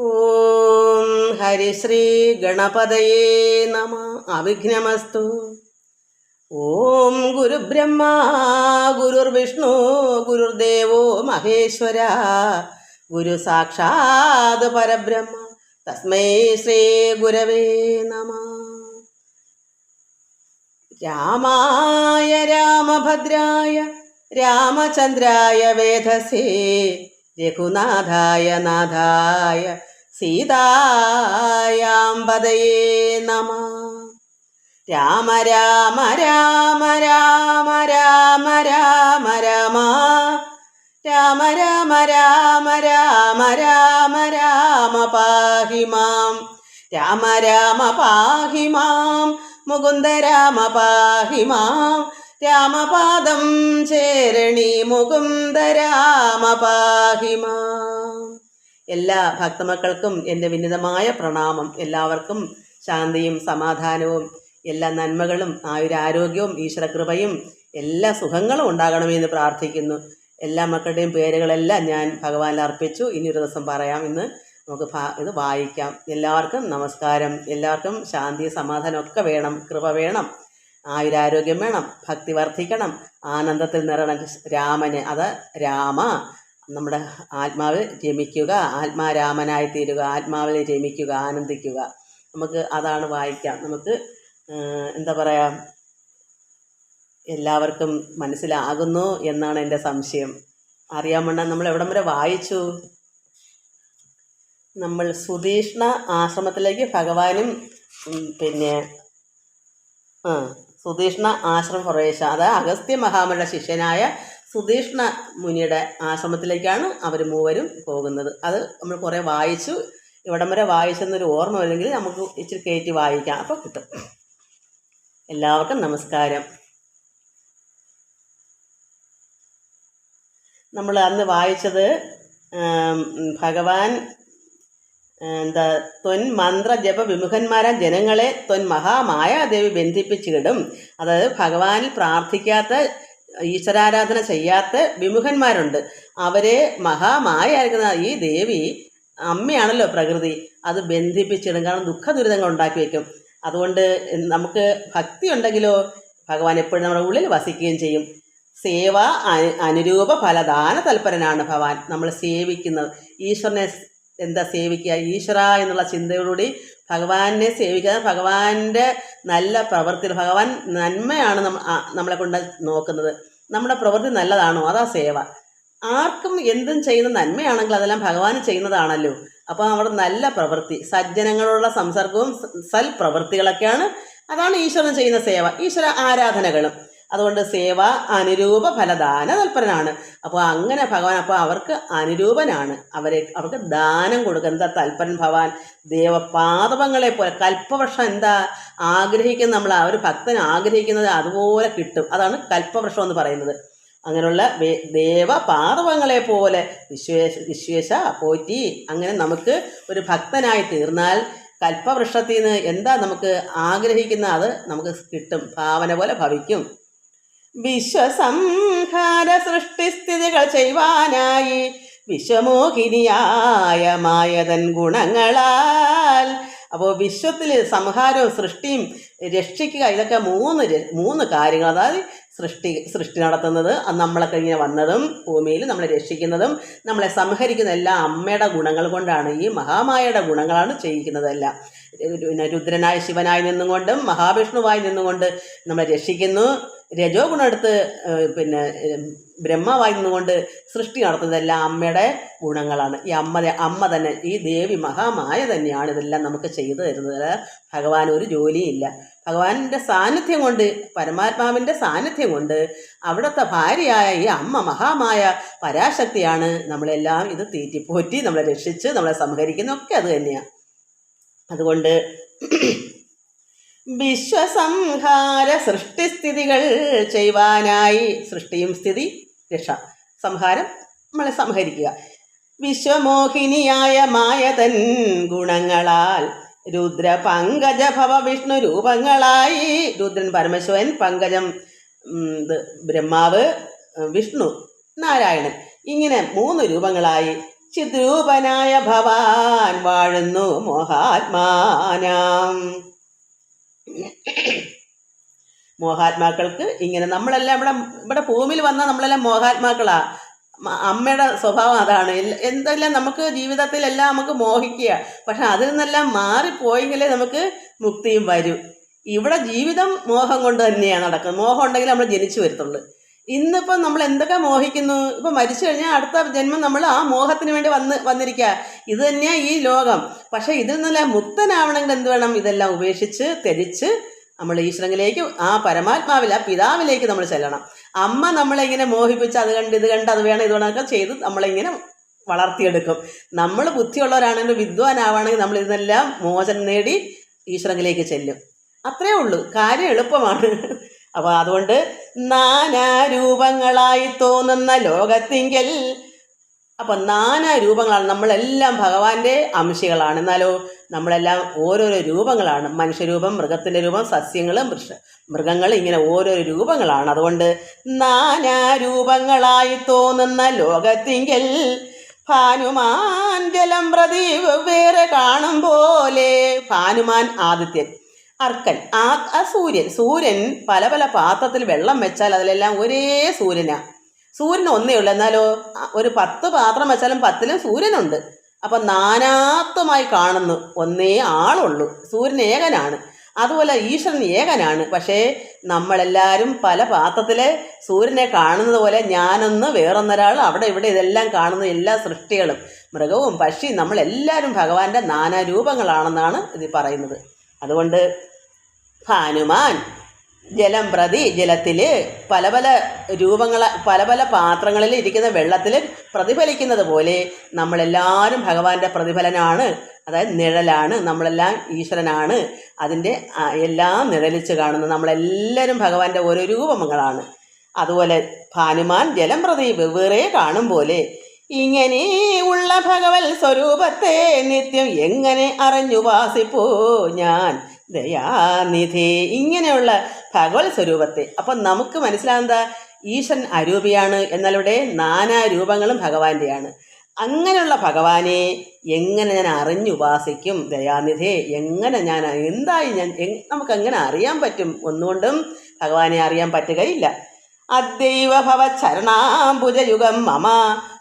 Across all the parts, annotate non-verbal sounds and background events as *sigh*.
ഓം ഹരിശ്രീ ഗണപതയേ നമ. അവിഘ്നമസ്തു. ഓം ഗുരുബ്രഹ്മ ഗുരുർവിഷ്ണു ഗുരുദേവോ മഹേശ്വര. ഗുരു സാക്ഷാത് പരബ്രഹ്മ. തസ്മൈ ശ്രീ ഗുരവേ നമ. രാമായ രാമഭദ്രായ രാമചന്ദ്രായ വേധസേ. രഘുനാഥായ നാഥായ സീതായാമ്പതയേ നമ. രാമ രാമ രാമ രാമ രാമ രാമ രാമ. രാമ രാമ രാമ രാമ രാമ രാമ പാഹി മാം. രാമ രാമ പാഹി മാം. മുകുന്ദ രാമ പാഹി മാം. രാമപാദം ചേരണി മുകുന്ദ രാമ എല്ലാ ഭക്തമക്കൾക്കും എന്റെ വിനിതമായ പ്രണാമം. എല്ലാവർക്കും ശാന്തിയും സമാധാനവും എല്ലാ നന്മകളും ആയുരാരോഗ്യവും ഈശ്വരകൃപയും എല്ലാ സുഖങ്ങളും ഉണ്ടാകണമെന്ന് പ്രാർത്ഥിക്കുന്നു. എല്ലാ മക്കളുടെയും പേരുകളെല്ലാം ഞാൻ ഭഗവാനിൽ അർപ്പിച്ചു. ഇനി ഒരു ദിവസം പറയാം. ഇന്ന് നമുക്ക് ഇത് വായിക്കാം. എല്ലാവർക്കും നമസ്കാരം. എല്ലാവർക്കും ശാന്തി സമാധാനമൊക്കെ വേണം. കൃപ വേണം. ആയുരാരോഗ്യം വേണം. ഭക്തി വർദ്ധിക്കണം. ആനന്ദത്തിൽ നിറണ രാമന് അത് രാമ നമ്മുടെ ആത്മാവിൽ രമിക്കുക ആത്മാരാമനായി തീരുക ആത്മാവിൽ രമിക്കുക ആനന്ദിക്കുക. നമുക്ക് അതാണ് വായിക്കാം. നമുക്ക് എന്താ പറയുക എല്ലാവർക്കും മനസ്സിലാകുന്നു എന്നാണ് എന്റെ സംശയം. അറിയാമണ്ണ നമ്മൾ എവിടം വരെ വായിച്ചു? നമ്മൾ സുതീഷ്ണ ആശ്രമത്തിലേക്ക് ഭഗവാനും പിന്നെ ആ സുതീഷ്ണ ആശ്രമം പ്രവേശ അതായത് അഗസ്ത്യ മഹാമുനിയുടെ ശിഷ്യനായ സുതീഷ്ണ മുനിയുടെ ആശ്രമത്തിലേക്കാണ് അവർ മൂവരും പോകുന്നത്. അത് നമ്മൾ കുറേ വായിച്ചു. ഇവിടം വരെ വായിച്ചെന്നൊരു ഓർമ്മ വരുമെങ്കിൽ നമുക്ക് ഇച്ചിരി കയറ്റി വായിക്കാം. അപ്പോൾ കിട്ടും. എല്ലാവർക്കും നമസ്കാരം. നമ്മൾ അന്ന് വായിച്ചത് ഭഗവാൻ എന്താ തൊൻ മന്ത്ര ജപ വിമുഖന്മാരാൻ ജനങ്ങളെ തൊൻ മഹാമായാദേവി ബന്ധിപ്പിച്ചിടും അതായത് ഭഗവാനിൽ പ്രാർത്ഥിക്കാത്ത ഈശ്വരാരാധന ചെയ്യാത്ത വിമുഖന്മാരുണ്ട്. അവരെ മഹാമായായിരിക്കുന്ന ഈ ദേവി അമ്മയാണല്ലോ പ്രകൃതി. അത് ബന്ധിപ്പിച്ചിടും. കാരണം ദുഃഖ ദുരിതങ്ങൾ ഉണ്ടാക്കി വയ്ക്കും അതുകൊണ്ട് നമുക്ക് ഭക്തി ഉണ്ടെങ്കിലോ ഭഗവാൻ എപ്പോഴും നമ്മുടെ ഉള്ളിൽ വസിക്കുകയും ചെയ്യും. സേവ അനുരൂപ ഫലദാന തൽപരനാണ് ഭഗവാൻ. നമ്മൾ സേവിക്കുന്നത്. ഈശ്വരനെ എന്താ സേവിക്കുക? ഈശ്വര എന്നുള്ള ചിന്തയോടുകൂടി ഭഗവാനെ സേവിക്കുക. ഭഗവാന്റെ നല്ല പ്രവൃത്തി ഭഗവാൻ നന്മയാണ് നമ്മ നമ്മളെ കൊണ്ട് നോക്കുന്നത്. നമ്മുടെ പ്രവൃത്തി നല്ലതാണോ? അതാ സേവ. ആർക്കും എന്തും ചെയ്യുന്ന നന്മയാണെങ്കിൽ അതെല്ലാം ഭഗവാൻ ചെയ്യുന്നതാണല്ലോ. അപ്പോൾ അവിടെ നല്ല പ്രവൃത്തി. സജ്ജനങ്ങളുള്ള സംസർഗവും സൽ സൽപ്രവൃത്തികളൊക്കെയാണ്. അതാണ് ഈശ്വരൻ ചെയ്യുന്ന സേവ. ഈശ്വര ആരാധനകളും. അതുകൊണ്ട് സേവ അനുരൂപ ഫലദാന തൽപരനാണ്. അപ്പോൾ അങ്ങനെ ഭഗവാൻ അപ്പോൾ അവർക്ക് അനുരൂപനാണ്. അവരെ അവർക്ക് ദാനം കൊടുക്കുക. എന്താ തൽപരൻ ഭഗവാൻ? ദേവപാദവങ്ങളെ പോലെ. കൽപ്പവൃക്ഷം എന്താ? ആഗ്രഹിക്കുന്ന നമ്മൾ ആ ഒരു ഭക്തൻ ആഗ്രഹിക്കുന്നത് അതുപോലെ കിട്ടും. അതാണ് കൽപ്പവൃക്ഷം എന്ന് പറയുന്നത്. അങ്ങനെയുള്ള ദേവപാദവങ്ങളെ പോലെ വിശ്വേശ വിശ്വേശ പോറ്റി അങ്ങനെ നമുക്ക് ഒരു ഭക്തനായി തീർന്നാൽ കൽപ്പവൃക്ഷത്തിൽ നിന്ന് എന്താ നമുക്ക് ആഗ്രഹിക്കുന്ന അത് നമുക്ക് കിട്ടും. ഭാവന പോലെ ഭവിക്കും. വിശ്വസംഹാര സൃഷ്ടിസ്ഥിതികൾ ചെയ്യുവാനായി വിശ്വമോഹിനിയായ മായതൻ ഗുണങ്ങളാൽ. അപ്പോൾ വിശ്വത്തിൽ സംഹാരവും സൃഷ്ടിയും രക്ഷിക്കുക ഇതൊക്കെ മൂന്ന് മൂന്ന് കാര്യങ്ങൾ. അതായത് സൃഷ്ടി സൃഷ്ടി നടത്തുന്നത് നമ്മളൊക്കെ ഇങ്ങനെ വന്നതും ഭൂമിയിൽ നമ്മളെ രക്ഷിക്കുന്നതും നമ്മളെ സംഹരിക്കുന്ന എല്ലാ അമ്മയുടെ ഗുണങ്ങൾ കൊണ്ടാണ് ഈ മഹാമായയുടെ ഗുണങ്ങളാണ് ചെയ്യിക്കുന്നതെല്ലാം. പിന്നെ രുദ്രനായ ശിവനായി നിന്നുകൊണ്ടും മഹാവിഷ്ണുവായി നിന്നുകൊണ്ട് നമ്മളെ രക്ഷിക്കുന്നു. രജോ ഗുണം എടുത്ത് പിന്നെ ബ്രഹ്മാവായി നിന്നുകൊണ്ട് സൃഷ്ടി നടത്തുന്നതെല്ലാം അമ്മയുടെ ഗുണങ്ങളാണ്. ഈ അമ്മ അമ്മ തന്നെ ഈ ദേവി മഹാമായ തന്നെയാണ് ഇതെല്ലാം നമുക്ക് ചെയ്തു തരുന്നത്. ഭഗവാൻ ഒരു ജോലിയില്ല. ഭഗവാന്റെ സാന്നിധ്യം കൊണ്ട് പരമാത്മാവിന്റെ സാന്നിധ്യം കൊണ്ട് അവിടുത്തെ ഭാര്യയായ ഈ അമ്മ മഹാമായ പരാശക്തിയാണ് നമ്മളെല്ലാം ഇത് തീറ്റിപ്പോറ്റി നമ്മളെ രക്ഷിച്ച് നമ്മളെ സംഹരിക്കുന്നതൊക്കെ അത് തന്നെയാണ് അതുകൊണ്ട് വിശ്വസംഹാര സൃഷ്ടിസ്ഥിതികൾ ചെയ്യുവാനായി സൃഷ്ടിയും സ്ഥിതി രക്ഷ. സംഹാരം നമ്മളെ സംഹരിക്കുക. വിശ്വമോഹിനിയായ മായതൻ ഗുണങ്ങളാൽ രുദ്ര പങ്കജ ഭവ വിഷ്ണു രൂപങ്ങളായി രുദ്രൻ പരമശിവൻ പങ്കജം ബ്രഹ്മാവ് വിഷ്ണു നാരായണൻ ഇങ്ങനെ മൂന്ന് രൂപങ്ങളായി ചിദ്രൂപനായ ഭവാൻ വാഴുന്നു മോഹാത്മാനാം. *coughs* മോഹാത്മാക്കൾക്ക് ഇങ്ങനെ നമ്മളെല്ലാം ഇവിടെ ഇവിടെ ഭൂമിയിൽ വന്നാൽ നമ്മളെല്ലാം മോഹാത്മാക്കളാ. അമ്മയുടെ സ്വഭാവം അതാണ്. എന്തെല്ലാം നമുക്ക് ജീവിതത്തിലെല്ലാം നമുക്ക് മോഹിക്കുക. പക്ഷെ അതിൽ നിന്നെല്ലാം മാറിപ്പോയെങ്കിലേ നമുക്ക് മുക്തിയും വരും. ഇവിടെ ജീവിതം മോഹം കൊണ്ട് തന്നെയാണ് നടക്കുന്നത്. മോഹം ഉണ്ടെങ്കിൽ നമ്മൾ ജനിച്ചു വരത്തുള്ളൂ. ഇന്നിപ്പം നമ്മൾ എന്തൊക്കെ മോഹിക്കുന്നു? ഇപ്പം മരിച്ചു കഴിഞ്ഞാൽ അടുത്ത ജന്മം നമ്മൾ ആ മോഹത്തിന് വേണ്ടി വന്ന് വന്നിരിക്കുക ഇത് തന്നെയാണ് ഈ ലോകം. പക്ഷേ ഇതിൽ നിന്നല്ല മുക്തനാവണമെങ്കിൽ എന്ത് വേണം? ഇതെല്ലാം ഉപേക്ഷിച്ച് തെളിച്ച് നമ്മൾ ഈശ്വരങ്ങളിലേക്ക് ആ പരമാത്മാവിൽ ആ പിതാവിലേക്ക് നമ്മൾ ചെല്ലണം. അമ്മ നമ്മളെ ഇങ്ങനെ മോഹിപ്പിച്ച് അത് കണ്ട് ഇത് കണ്ട് അത് വേണം ഇത് വേണമൊക്കെ ചെയ്ത് നമ്മളിങ്ങനെ വളർത്തിയെടുക്കും. നമ്മൾ ബുദ്ധിയുള്ളവരാണെങ്കിൽ വിദ്വാനാവാണെങ്കിൽ നമ്മൾ ഇതെല്ലാം മോചനം നേടി ഈശ്വരങ്ങളിലേക്ക് ചെല്ലും. അത്രേ ഉള്ളൂ. കാര്യം എളുപ്പമാണ്. അപ്പോൾ അതുകൊണ്ട് നാനാരൂപങ്ങളായി തോന്നുന്ന ലോകത്തിങ്കൽ അപ്പം നാനാ രൂപങ്ങളാണ് നമ്മളെല്ലാം ഭഗവാന്റെ അംശികളാണ്. എന്നാലോ നമ്മളെല്ലാം ഓരോരോ രൂപങ്ങളാണ്. മനുഷ്യരൂപം മൃഗത്തിന്റെ രൂപം സസ്യങ്ങൾ മൃഷ മൃഗങ്ങൾ ഇങ്ങനെ ഓരോരോ രൂപങ്ങളാണ്. അതുകൊണ്ട് നാനാ രൂപങ്ങളായി തോന്നുന്ന ലോകത്തിങ്കൽ ഭാനുമാൻ ജലം പ്രതി വേറെ കാണും പോലെ ഭാനുമാൻ ആദിത്യൻ. അർക്കൻ. ആ സൂര്യൻ. സൂര്യൻ പല പല പാത്രത്തിൽ വെള്ളം വെച്ചാൽ അതിലെല്ലാം ഒരേ സൂര്യനാ. സൂര്യൻ ഒന്നേ ഉള്ളൂ. എന്നാലോ ഒരു പത്ത് പാത്രം വെച്ചാലും പത്തിലും സൂര്യനുണ്ട്. അപ്പം നാനാത്വമായി കാണുന്നു ഒന്നേ ആളുള്ളൂ. സൂര്യൻ ഏകനാണ്. അതുപോലെ ഈശ്വരൻ ഏകനാണ്. പക്ഷേ നമ്മളെല്ലാവരും പല പാത്രത്തിലെ സൂര്യനെ കാണുന്നത് പോലെ ഞാനൊന്ന് വേറൊന്നൊരാൾ അവിടെ ഇവിടെ ഇതെല്ലാം കാണുന്ന എല്ലാ സൃഷ്ടികളും മൃഗവും പക്ഷി നമ്മളെല്ലാവരും ഭഗവാന്റെ നാനാരൂപങ്ങളാണെന്നാണ് ഇത് പറയുന്നത്. അതുകൊണ്ട് ഹനുമാൻ ജലം പ്രതി ജലത്തിൽ പല പല രൂപങ്ങൾ പല പല പാത്രങ്ങളിൽ ഇരിക്കുന്ന വെള്ളത്തിൽ പ്രതിഫലിക്കുന്നത് പോലെ നമ്മളെല്ലാവരും ഭഗവാന്റെ പ്രതിഫലനാണ്. അതായത് നിഴലാണ് നമ്മളെല്ലാം ഈശ്വരനാണ്. അതിന്റെ എല്ലാം നിഴലിച്ച് കാണുന്നത് നമ്മളെല്ലാവരും ഭഗവാന്റെ ഓരോ രൂപങ്ങളാണ്. അതുപോലെ ഭാനുമാൻ ജലം പ്രതി വെവ്വേറെ കാണും പോലെ ഇങ്ങനെ ഉള്ള ഭഗവത് സ്വരൂപത്തെ നിത്യം എങ്ങനെ അറിഞ്ഞു വാസിപ്പോ ഞാൻ? ദയാനിധി. ഇങ്ങനെയുള്ള ഭഗവത് സ്വരൂപത്തെ അപ്പം നമുക്ക് മനസ്സിലാകുന്ന ഈശൻ അരൂപിയാണ് എന്നാലിവിടെ നാനാ രൂപങ്ങളും ഭഗവാന്റെയാണ്. അങ്ങനെയുള്ള ഭഗവാനെ എങ്ങനെ ഞാൻ അറിഞ്ഞു ഉപാസിക്കും? ദയാനിധേ എങ്ങനെ ഞാൻ എന്തായി ഞാൻ നമുക്ക് എങ്ങനെ അറിയാൻ പറ്റും? ഒന്നുകൊണ്ടും ഭഗവാനെ അറിയാൻ പറ്റുകയില്ല. അദ്ദൈവ ഭവ ചരണാംബുജയുഗം മമ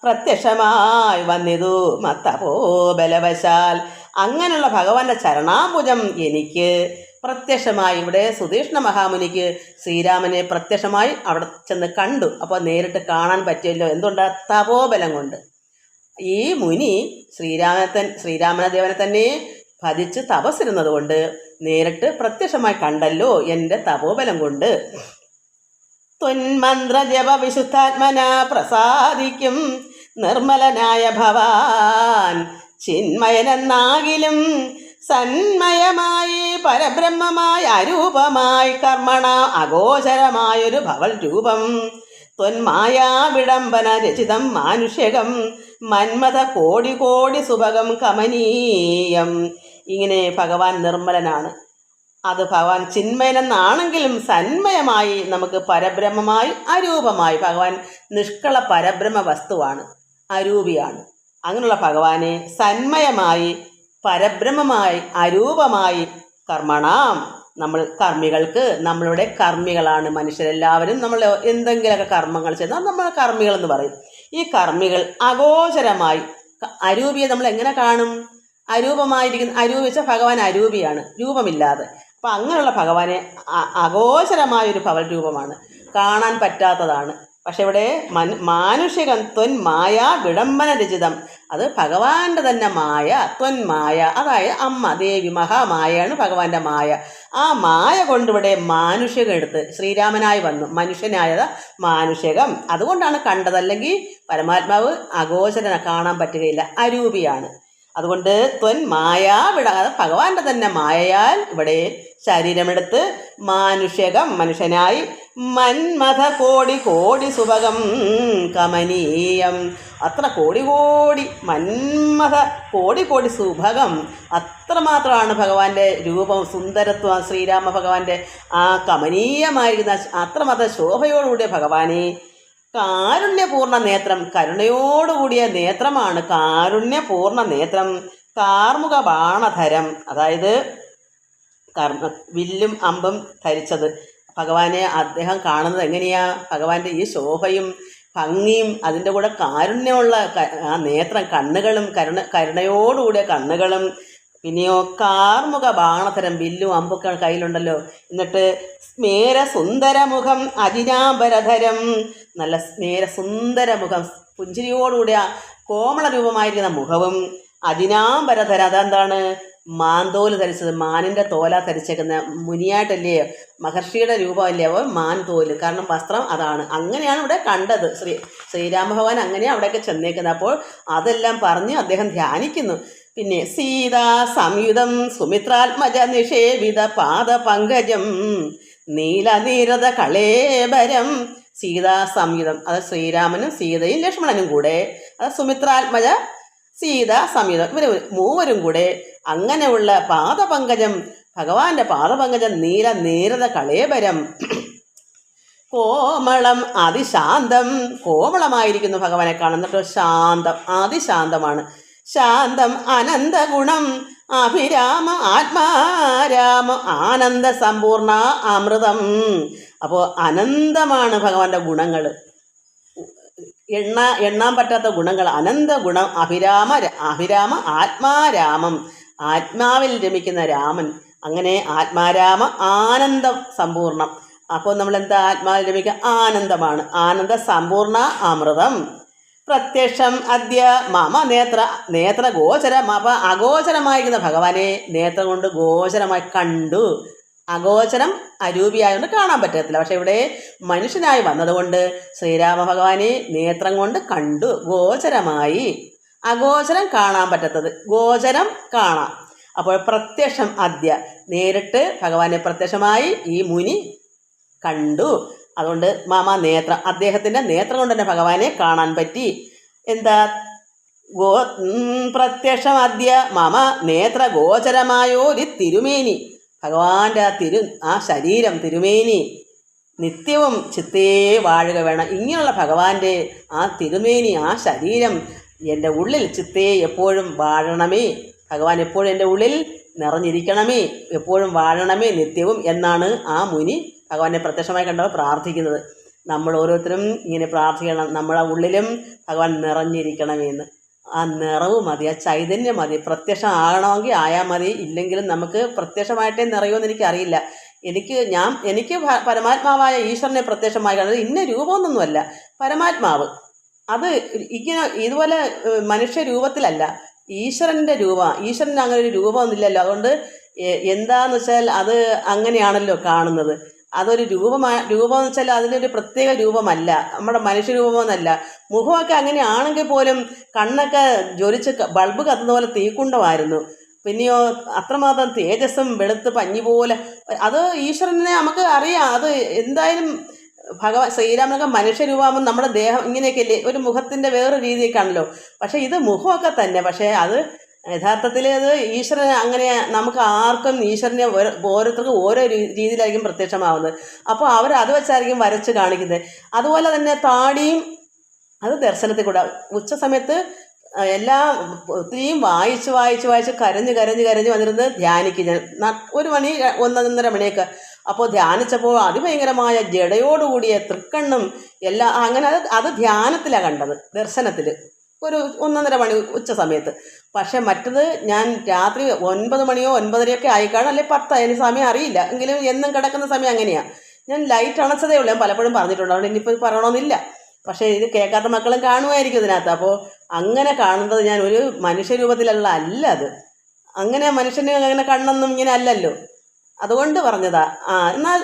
പ്രത്യക്ഷമായി വന്നിതു മത്തപോ ബലവശാൽ അങ്ങനെയുള്ള ഭഗവാന്റെ ചരണാംബുജം എനിക്ക് പ്രത്യക്ഷമായി ഇവിടെ സുധീഷ്ണ മഹാമുനിക്ക് ശ്രീരാമനെ പ്രത്യക്ഷമായി അവിടെ ചെന്ന് കണ്ടു. അപ്പോൾ നേരിട്ട് കാണാൻ പറ്റിയല്ലോ. എന്തുകൊണ്ട്? തപോബലം കൊണ്ട്. ഈ മുനി ശ്രീരാമനെ ശ്രീരാമനദേവനെ തന്നെ ഭജിച്ച് തപസ്സിരുന്നത് കൊണ്ട് നേരിട്ട് പ്രത്യക്ഷമായി കണ്ടല്ലോ എന്റെ തപോബലം കൊണ്ട്. ത്വന്മന്ത്രജപ വിശുദ്ധാത്മന പ്രസാദിക്കും നിർമ്മലനായ ഭവാൻ. ചിന്മയനെന്നാകിലും സന്മയമായി പരബ്രഹ്മമായ അരൂപമായി കർമ്മണ അഗോചരമായൊരു ഭവൽ രൂപം. ത്വന്മായാ വിടംബന രചിതം മാനുഷ്യകം മന്മത കോടി കോടി സുഭകം കമനീയം. ഇങ്ങനെ ഭഗവാൻ നിർമ്മലനാണ്. അത് ഭഗവാൻ ചിന്മയനെന്നാണെങ്കിലും സന്മയമായി നമുക്ക് പരബ്രഹ്മമായി അരൂപമായി ഭഗവാൻ നിഷ്കള പരബ്രഹ്മ വസ്തുവാണ് അരൂപിയാണ്. അങ്ങനെയുള്ള ഭഗവാനെ സന്മയമായി പരബ്രഹ്മമായി അരൂപമായി കർമ്മണാം. നമ്മൾ കർമ്മികൾക്ക് നമ്മളുടെ കർമ്മികളാണ് മനുഷ്യരെല്ലാവരും. നമ്മൾ എന്തെങ്കിലുമൊക്കെ കർമ്മങ്ങൾ ചെയ്താൽ നമ്മൾ കർമ്മികൾ എന്ന് പറയും. ഈ കർമ്മികൾ അഗോചരമായി അരൂപിയെ നമ്മൾ എങ്ങനെ കാണും? അരൂപമായിരിക്കുന്ന അരൂപിച്ച ഭഗവാൻ അരൂപിയാണ് രൂപമില്ലാതെ. അപ്പം അങ്ങനെയുള്ള ഭഗവാനെ അഗോചരമായ അഗോചരമായൊരു ഭവൽ രൂപമാണ്. കാണാൻ പറ്റാത്തതാണ്. പക്ഷെ ഇവിടെ മൻ മാനുഷികം ത്വൻ മായ വിടംബന രചിതം. അത് ഭഗവാന്റെ തന്നെ മായ ത്വന്മായ മായ അതായത് അമ്മ ദേവി മഹാമായയാണ് ഭഗവാന്റെ മായ. ആ മായ കൊണ്ടിവിടെ മാനുഷികം എടുത്ത് ശ്രീരാമനായി വന്നു. മനുഷ്യനായത് മാനുഷികം. അതുകൊണ്ടാണ് കണ്ടത് അല്ലെങ്കിൽ പരമാത്മാവ് അഗോചരന കാണാൻ പറ്റുകയില്ല. അരൂപിയാണ്. അതുകൊണ്ട് ത്വൻ മായാ വിടാതെ ഭഗവാന്റെ തന്നെ മായയാൽ ഇവിടെ ശരീരമെടുത്ത് മാനുഷികം മനുഷ്യനായി മന്മഥ കോടി കോടി സുഭകം കമനീയം. അത്ര കോടി കോടി മന്മഥ കോടി കോടി സുഭകം. അത്രമാത്രമാണ് ഭഗവാന്റെ രൂപം സുന്ദരത്വം ശ്രീരാമ ഭഗവാന്റെ ആ കമനീയമായിരിക്കുന്ന അത്രമാത്രം ശോഭയോടുകൂടിയ ഭഗവാനെ. കാരുണ്യപൂർണ നേത്രം. കരുണയോടുകൂടിയ നേത്രമാണ് കാരുണ്യപൂർണ നേത്രം. കാർമുക ബാണധരം അതായത് കർമ്മ വില്ലും അമ്പും ധരിച്ചത്. ഭഗവാനെ അദ്ദേഹം കാണുന്നത് എങ്ങനെയാ? ഭഗവാന്റെ ഈ ശോഭയും ഭംഗിയും അതിന്റെ കൂടെ കാരുണ്യമുള്ള ആ നേത്രം കണ്ണുകളും കരുണ കരുണയോടുകൂടിയ കണ്ണുകളും. പിന്നെയോ കാർമുക ബാണധരം വില്ലും അമ്പൊക്കെ കയ്യിലുണ്ടല്ലോ. എന്നിട്ട് സ്മേര സുന്ദരമുഖം അജിനാംബരധരം നല്ല സ്മേര സുന്ദരമുഖം പുഞ്ചിരിയോടുകൂടിയ കോമള രൂപമായിരിക്കുന്ന മുഖവും അജിനാംബരധര അതെന്താണ്? മാന്തോൽ ധരിച്ചത് മാനിന്റെ തോല ധരിച്ചേക്കുന്ന മുനിയായിട്ടല്ലേ? മഹർഷിയുടെ രൂപമല്ലേ? അപ്പോൾ മാൻ തോൽ കാരണം വസ്ത്രം അതാണ്. അങ്ങനെയാണ് ഇവിടെ കണ്ടത്. ശ്രീ ശ്രീരാമ ഭഗവാൻ അങ്ങനെയാണ് അവിടെയൊക്കെ ചെന്നേക്കുന്നത്. അപ്പോൾ അതെല്ലാം പറഞ്ഞ് അദ്ദേഹം ധ്യാനിക്കുന്നു. പിന്നെ സീതാ സംയുതം സുമിത്രാത്മജ നിഷേവിത പാദ പങ്കജം നീലനീരത കളേബരം. സീതാ സംയുതം. അത് ശ്രീരാമനും സീതയും ലക്ഷ്മണനും കൂടെ. അത് സുമിത്രാത്മജ സീത സംയുതം. ഇവർ മൂവരും കൂടെ. അങ്ങനെയുള്ള പാദപങ്കജം ഭഗവാന്റെ പാദപങ്കജം നീല നീരത കളേബരം. കോമളം അതിശാന്തം. കോമളമായിരിക്കുന്നു ഭഗവാനെ കാണുന്നിട്ടോ ശാന്തം അതിശാന്തമാണ്. ശാന്തം അനന്തഗുണം. അഭിരാമ ആത്മാരാമ ആനന്ദ സമ്പൂർണ അമൃതം. അപ്പോൾ അനന്തമാണ് ഭഗവാന്റെ ഗുണങ്ങൾ. എണ്ണ എണ്ണാൻ പറ്റാത്ത ഗുണങ്ങൾ. അനന്ത ഗുണം അഭിരാമ അഭിരാമ ആത്മാരാമം ആത്മാവിൽ രമിക്കുന്ന രാമൻ. അങ്ങനെ ആത്മാരാമ ആനന്ദം സമ്പൂർണം. അപ്പോൾ നമ്മൾ എന്താ ആത്മാവിൽ രമിക്കുക? ആനന്ദമാണ്. ആനന്ദ സമ്പൂർണ അമൃതം. പ്രത്യക്ഷം അദ്യ മമ നേത്ര നേത്ര ഗോചര അപ്പ അഗോചരമായിരിക്കുന്ന ഭഗവാനെ നേത്രം കൊണ്ട് ഗോചരമായി കണ്ടു. അഗോചരം അരൂപിയായതുകൊണ്ട് കാണാൻ പറ്റത്തില്ല. പക്ഷെ ഇവിടെ മനുഷ്യനായി വന്നതുകൊണ്ട് ശ്രീരാമ ഭഗവാനെ നേത്രം കൊണ്ട് കണ്ടു. ഗോചരമായി. അഗോചരം കാണാൻ പറ്റത്തത്. ഗോചരം കാണാം. അപ്പോൾ പ്രത്യക്ഷം അദ്യ നേരിട്ട് ഭഗവാനെ പ്രത്യക്ഷമായി ഈ മുനി കണ്ടു. അതുകൊണ്ട് മാമ നേത്രം അദ്ദേഹത്തിന്റെ നേത്രം കൊണ്ട് തന്നെ ഭഗവാനെ കാണാൻ പറ്റി. എന്താ? ഗോ പ്രത്യക്ഷമദ്യ മമ നേത്ര ഗോചരമായോരി തിരുമേനി. ഭഗവാന്റെ ആ തിരു ആ ശരീരം തിരുമേനി. നിത്യവും ചിത്തേ വാഴുക വേണം. ഇങ്ങനെയുള്ള ഭഗവാന്റെ ആ തിരുമേനി ആ ശരീരം എന്റെ ഉള്ളിൽ ചിത്തേ എപ്പോഴും വാഴണമേ. ഭഗവാൻ എപ്പോഴും എന്റെ ഉള്ളിൽ നിറഞ്ഞിരിക്കണമേ. എപ്പോഴും വാഴണമേ നിത്യവും എന്നാണ് ആ മുനി ഭഗവാനെ പ്രത്യക്ഷമായി കണ്ടോ പ്രാർത്ഥിക്കുന്നത്. നമ്മൾ ഓരോരുത്തരും ഇങ്ങനെ പ്രാർത്ഥിക്കണം. നമ്മളെ ഉള്ളിലും ഭഗവാൻ നിറഞ്ഞിരിക്കണമെന്ന്. ആ നിറവ് മതി ആ ചൈതന്യം മതി. പ്രത്യക്ഷം ആകണമെങ്കിൽ ആയാൽ മതി. ഇല്ലെങ്കിലും നമുക്ക് പ്രത്യക്ഷമായിട്ടേ നിറയുമെന്ന് എനിക്കറിയില്ല. എനിക്ക് ഞാൻ എനിക്ക് പരമാത്മാവായ ഈശ്വരനെ പ്രത്യക്ഷമായി കണ്ടത് ഇന്ന രൂപമൊന്നുമല്ല പരമാത്മാവ്. അത് ഇങ്ങനെ ഇതുപോലെ മനുഷ്യ രൂപത്തിലല്ല. ഈശ്വരന്റെ രൂപ. ഈശ്വരന് അങ്ങനെ ഒരു രൂപമൊന്നുമില്ലല്ലോ. അതുകൊണ്ട് എന്താന്ന് വെച്ചാൽ അത് അങ്ങനെയാണല്ലോ കാണുന്നത്. അതൊരു രൂപമായ രൂപം എന്ന് വെച്ചാൽ അതിനൊരു പ്രത്യേക രൂപമല്ല. നമ്മുടെ മനുഷ്യ രൂപമൊന്നല്ല മുഖമൊക്കെ അങ്ങനെ ആണെങ്കിൽ പോലും കണ്ണൊക്കെ ജ്വലിച്ച് ബൾബ് കത്തുന്ന പോലെ തീക്കുണ്ടമായിരുന്നു. പിന്നെയോ അത്രമാത്രം തേജസ്സും വെളുത്ത് പഞ്ഞി പോലെ. അത് ഈശ്വരനെ നമുക്ക് അറിയാം. അത് എന്തായാലും ഭഗവാൻ ശ്രീരാമനൊക്കെ മനുഷ്യരൂപമാകുമ്പോൾ നമ്മുടെ ദേഹം ഇങ്ങനെയൊക്കെ ഒരു മുഖത്തിന്റെ വേറെ രീതിയൊക്കെയാണല്ലോ പക്ഷേ ഇത് മുഖമൊക്കെ തന്നെ. പക്ഷേ അത് യഥാർത്ഥത്തിൽ അത് ഈശ്വരൻ അങ്ങനെ നമുക്ക് ആർക്കും ഈശ്വരനെ ഓരോ- ഓരോരുത്തർക്കും ഓരോ രീതിയിലായിരിക്കും പ്രത്യക്ഷമാവുന്നത്. അപ്പോൾ അവർ അത് വെച്ചായിരിക്കും വരച്ച് കാണിക്കുന്നത്. അതുപോലെ തന്നെ താടിയും അത് ദർശനത്തിൽ കൂടെ. ഉച്ച സമയത്ത് എല്ലാം ഒത്തിരിയും വായിച്ച് വായിച്ച് വായിച്ച് കരഞ്ഞ് കരഞ്ഞ് കരഞ്ഞ് വന്നിരുന്ന് ധ്യാനിക്കും ഞാൻ ഒരു മണി ഒന്നൊന്നര മണിയൊക്കെ. അപ്പോൾ ധ്യാനിച്ചപ്പോൾ അതിഭയങ്കരമായ ജടയോടുകൂടിയ തൃക്കണ്ണും എല്ലാം അങ്ങനെ അത് അത് ധ്യാനത്തിലാണ് കണ്ടത് ദർശനത്തിൽ ഒരു ഒന്നൊന്നര മണി ഉച്ച സമയത്ത്. പക്ഷേ മറ്റത് ഞാൻ രാത്രി ഒൻപത് മണിയോ ഒൻപതരയൊക്കെ ആയിക്കാണും. അല്ലെങ്കിൽ പത്തായാലും സമയം അറിയില്ല. എങ്കിലും എന്നും കിടക്കുന്ന സമയം അങ്ങനെയാണ് ഞാൻ ലൈറ്റ് അണച്ചതേ ഉള്ളൂ. ഞാൻ പലപ്പോഴും പറഞ്ഞിട്ടുണ്ട്. അതുകൊണ്ട് ഇനിയിപ്പോൾ ഇത് പറയണമെന്നില്ല പക്ഷേ ഇത് കേൾക്കാത്ത മക്കളും കാണുമായിരിക്കും ഇതിനകത്ത്. അപ്പോൾ അങ്ങനെ കാണുന്നത് ഞാൻ ഒരു മനുഷ്യരൂപത്തിലുള്ള അല്ല അത്. അങ്ങനെ മനുഷ്യന് അങ്ങനെ കണ്ണൊന്നും ഇങ്ങനെ അല്ലല്ലോ. അതുകൊണ്ട് പറഞ്ഞതാ. ആ എന്നാൽ